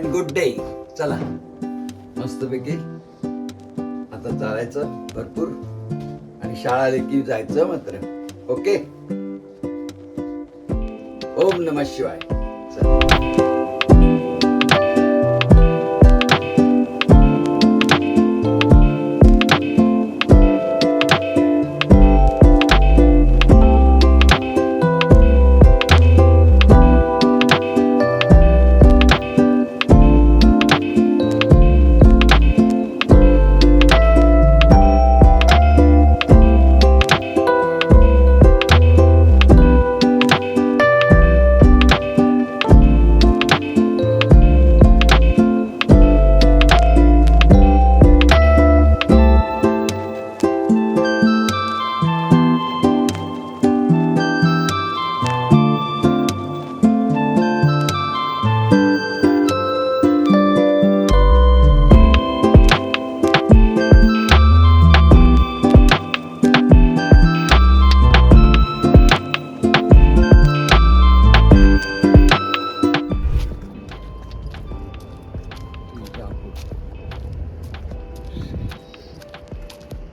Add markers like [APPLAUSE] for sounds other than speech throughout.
And good day चला. मस्तपैकी आता चालायचं भरपूर. आणि शाळा देखील जायचं मात्र. ओके ओम नम शिवाय.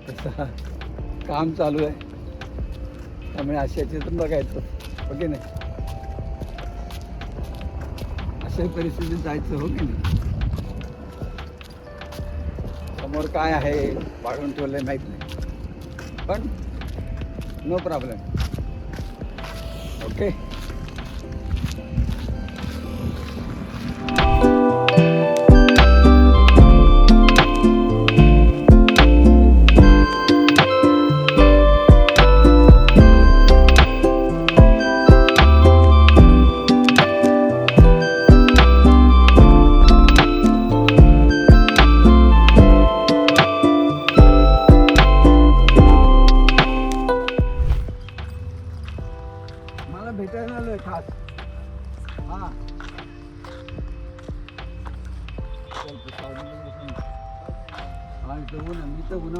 काम चालू आहे. त्यामुळे अशा चित्र बघायचं. ओके नाही? अशा परिस्थितीत जायचं हो की नाही? समोर काय आहे वाढवून ठेवलंय माहीत नाही. पण नो प्रॉब्लेम ओके?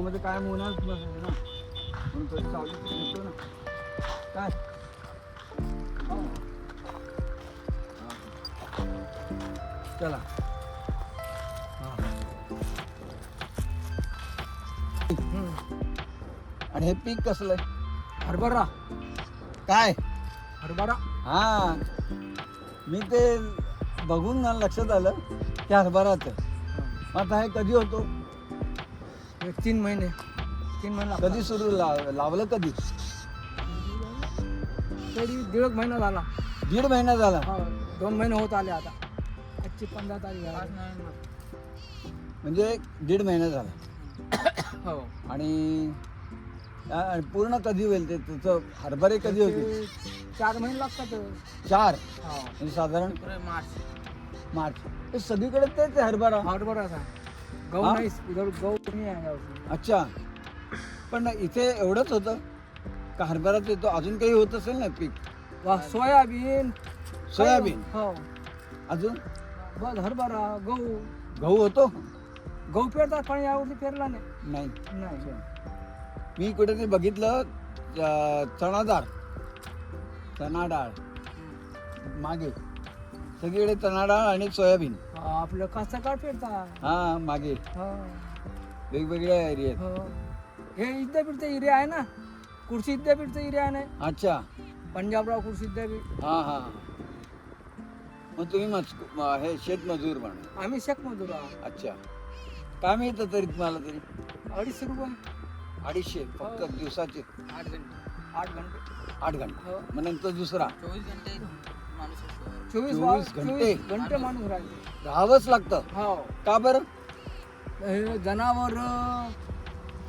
मी तर उन्हामध्ये काय नसते ना म्हणून येतो ना. काय. चला. आणि हे पीक कसलं हरभरा. काय? हरभरा. हा. मी ते बघून ना लक्षात आलं की हरभराचं. आता हे कधी होतो? एक तीन महिने. तीन महिने लागतात. कधी सुरू लाव लावलं कधी? तरी दीड एक महिना झाला. दीड महिना झाला. हा, दोन महिने होत आले आता. आजची पंधरा तारीख आहे. म्हणजे दीड महिना झाला. हो. आणि आ, पूर्ण कधी होईल? ते तुझं हरभरे कधी होतील? ते चार महिने लागतात. चार? हा. म्हणजे साधारण मार्च. मार्च. हे सगळीकडे तेच आहे हरभरा. हरभराच गहू हा? नाही इधर गहू नाही आहे. अच्छा. पण इथे एवढंच होतं? का हरभराच येतो अजून काही होत असेल ना पीक? वा सोयाबीन. सोयाबीन? हो. अजून? बस हरभरा गहू. गहू होतो? गहू पेरतात पण यावर्षी पेरला नाही. नाही. नाही. मी कुठेतरी बघितलं च- चणा डाळ चणा डाळ मागे. सगळीकडे चणा डाळ आणि सोयाबीन. आपलं कास्तकार पेरतात हा मागे हा. वेगवेगळ्या एरियात हो. हे विद्यापीठचा एरिया आहे ना? कृषी विद्यापीठचा एरिया आहे ना? अच्छा. पंजाबराव कृषी विद्यापीठ. हा हा. मग तुम्ही म- हे शेतमजूर म्हणा आम्ही शेख मजूर आहोत. अच्छा. काय मिळतं तरी तुम्हाला तरी? अडीचशे रुपये. अडीचशे फक्त हो. दिवसाचे. आठ घंटे. आठ घंटे. आठ घंटे. हो. मग नंतर दुसरा. चोवीस घंटे. चोवीस चोवीस घंटे? चोवीस घंटे माणूस. राहते राहावंच लागतं. हो. का बरं? हे जनावर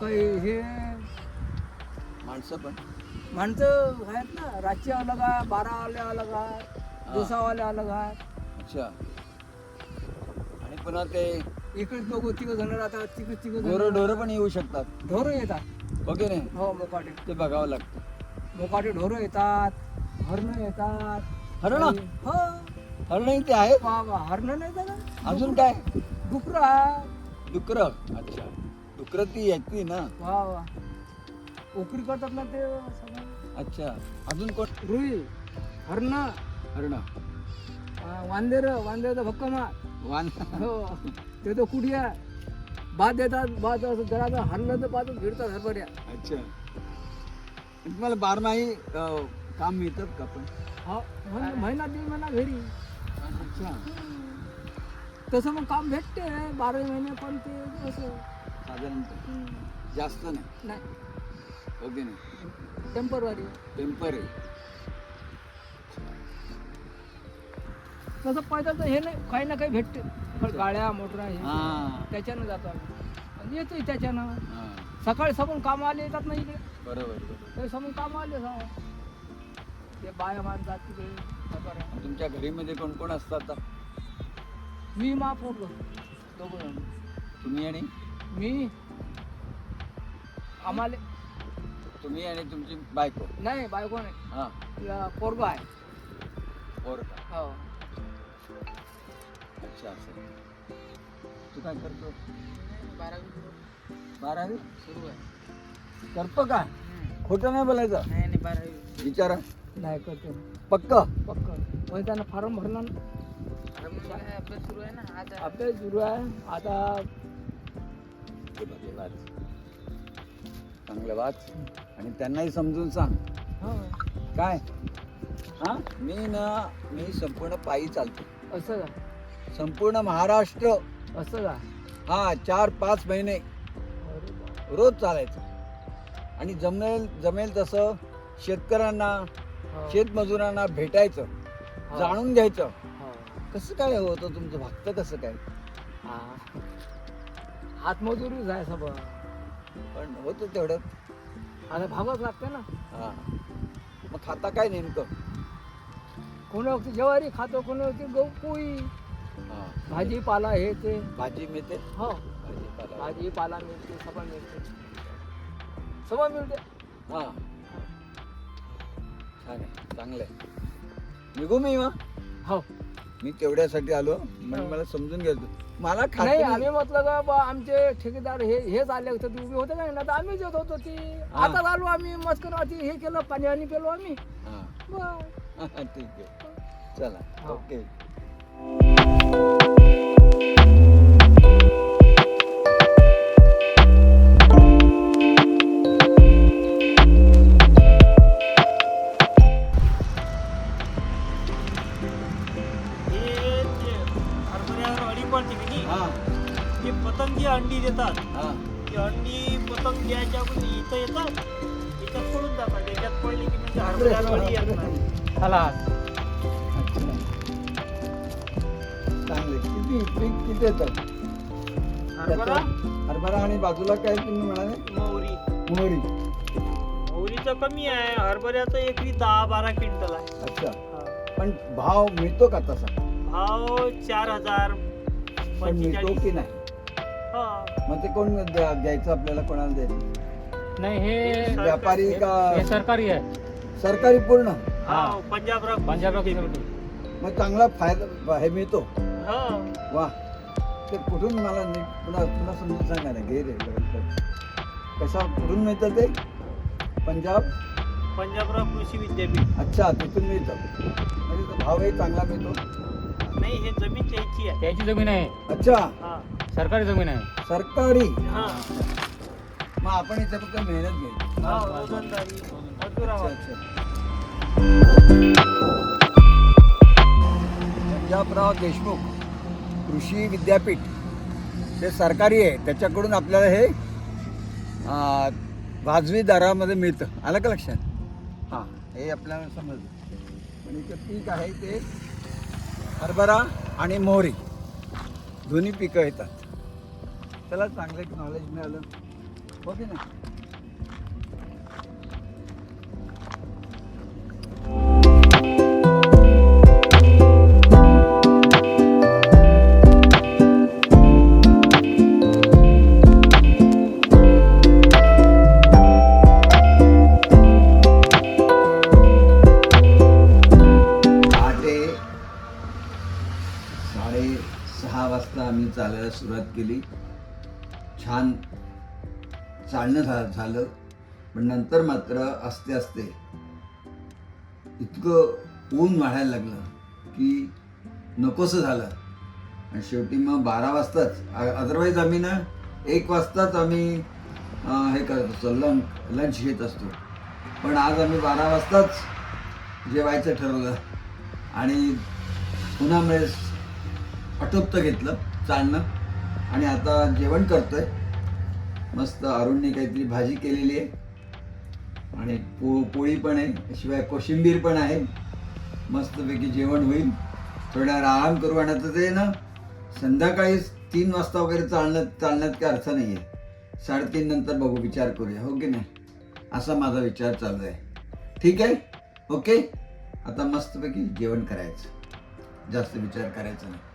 काही हे माणसं पण. माणसं आहेत ना रातचे अलग आहे बारावाले अलग आहे दिवसावाले अलग आहे. अच्छा. आणि पुन्हा ते इकडे दोघं तिघ जण राहतात तिकडे तिघ ढोरं ढोरं पण येऊ शकतात. ढोरं येतात. ओके नाही हो मोकाटे ते बघावं लागतं. मोकाटे ढोरं येतात हरणं येतात. हरणं? हो. हरणं ते आहे? वा वा. हरणं नाही येतात अजून काय? डुकरं डुकर? अच्छा. डुकर ती येते ना. वा वा. करतात ना ते अच्छा. अजून कोण? रुई हरणं. हरणं. वांदेर. वांदेर भक्कमा वान हो. ते तो कुठे भात देतात असं जरा हरलं तर भात भिडतात हरभऱ्या. अच्छा. तुम्हाला बारमाही काम मिळतात का पण? हा महिना महिना दीड महिना घरी. अच्छा. तसं मग काम भेटते बारा महिने पण ते असं. साधारणतः. जास्त नाही? नाही. ओके नाही टेम्परवारी टेम्पर आहे तसं पैदल तर हे नाही काही ना काही भेटते. पण गाड्या मोटर हे. हा. त्याच्यानं जातो आम्ही. आणि येतोय त्याच्यानं. हा. सकाळी समोर काम आले येतात ना इकडे बरोबर बरोबर. समोर काम आले समोर ते बाया माणसात तिकडे हरभऱ्या. तुमच्या घरीमध्ये कोण कोण असतात आता? मी मा पोटलो दोघं जण. तुम्ही आणि? मी. आम्हाला तुम्ही आणि तुमची बायको? नाही बायको नाही. हा. तिला पोरगा आहे. का हो. अच्छा असं. तू काय करतो? बारावी बारावी? सुरू आहे. करतो काय खोटं नाही बोलायचं? नाही नाही बारावी. विचारा. नाही करते. पक्क? पक्क. पण त्यानं फॉर्म भरला ना अभ्यास सुरू आहे. ना आता अभ्यास सुरू आहे आता चांगलं वाच आणि त्यांनाही समजून सांग. हो. काय? हा? मी ना मी संपूर्ण पायी चालतो. असं का? संपूर्ण महाराष्ट्र. असं का? हा चार पाच महिने. रोज चालायचं. आणि जमेल जमेल तसं शेतकऱ्यांना. शेतमजुरांना भेटायचं हो. जाणून घ्यायचं. हो. कसं काय होतं तुमचं भक्त कसं काय? हा. हातमजुरीच आहे सगळं पण होतं तेवढं. आता भागच लागते ना. हा. मग खाता काय नेमकं? कोणी वक्ती ज्वारी खातो कोणी वक्ती गहू पोळी. हा. भाजीपाला हे ते. भाजी मिळते? हो. भाजीपाला भाजीपाला मिळते सगळं मिळते. सगळं मिळते. हा. छान आहे चांगलं आहे. निघू मी मग? हो. मी तेवढ्यासाठी आलो म्हणजे हा. मला समजून घ्यायचं. मला नाही खात्री आम्ही म्हटलं का बा आमचे ठेकेदार हे हेच आले होते ते उभे होते का ना तर आम्हीच येत होतो ती. हा. आता आलो आम्ही मस्कर हे केलं पाणी आणि पेलो आम्ही. हा. बस. [LAUGHS] ठीक आहे. चला हा. ओके. पडते की नाही हा. ते पतंग जी अंडी देतात. हा. ती अंडी पतंग द्यायच्या अगोदर इथं येतात. इथं पडून जातात. याच्यात पडली की म्हणजे अळी चांगले. किती पीक किती येतं हरभरा? आणि बाजूला काय तुम्ही म्हणाले? मोहरी. मोहरी. मोहरीचं कमी आहे. हरभऱ्याचं एकरी दहा बारा क्विंटल आहे. अच्छा. हा. पण भाव मिळतो का तसा? भाव चार हजार पण मिळतो पंचेचाळीस की नाही? हा. मग ते कोण द्या- द्यायचं आपल्याला? कोणाला द्यायचं? नाही हे व्यापारी हे का सरकारी आहे. सरकारी पूर्ण? हा पंजाब पंजाबराव मग चांगला फायदा हे मिळतो? हा. वा. ते कुठून मला नीट पुन्हा पुन्हा समजून सांगा ना. घे रे. कशा कुठून मिळतं ते? पंजाब? पंजाबराव कृषी विद्यापीठ. अच्छा तिथून मिळतं. म्हणजे तो भावही चांगला मिळतो. नाही हे जमीन त्याची आहे. त्याची जमीन आहे. अच्छा. हा. सरकारी जमीन आहे. सरकारी? हा. मग आपण इथे फक्त मेहनत हा रोजंदारी मजूर अच्छा आहोत. अच्छा पंजाबराव देशमुख कृषी विद्यापीठ ते सरकारी आहे त्याच्याकडून आपल्याला हे वाजवी दरामध्ये मिळतं. आलं का लक्षात? हां हे आपल्याला समजलं. आणि ते पीक आहे ते हरभरा आणि मोहरी. दोन्ही पिकं येतात. त्याला चांगलं एक नॉलेज मिळालं. हो की सकाळी सहा वाजता आम्ही चालायला सुरुवात केली. छान चालणं झा झालं. पण नंतर मात्र असते असते इतकं ऊन वाढायला लागलं की नकोसं झालं. आणि शेवटी मग बारा वाजताच अदरवाईज आम्ही ना एक वाजताच आम्ही हे करत असतो लंच लंच घेत असतो. पण आज आम्ही बारा वाजताच जेवायचं ठरवलं. आणि उन्हामुळे आटोपतं घेतलं चालणं. आणि आता जेवण करतोय. मस्त अरुणने काहीतरी भाजी केलेली आहे. आणि पो पोळी पण आहे. शिवाय कोशिंबीर पण आहे. मस्तपैकी जेवण होईल. थोड्या आराम करू आणि आता ते ना संध्याकाळी तीन वाजता वगैरे चालण्यात चालण्यात काही अर्थ नाही आहे साडेतीन नंतर बघू विचार करूया. हो की नाही? असा माझा विचार चालू आहे. ठीक आहे? ओके? आता मस्तपैकी जेवण करायचं. जास्त विचार करायचा नाही.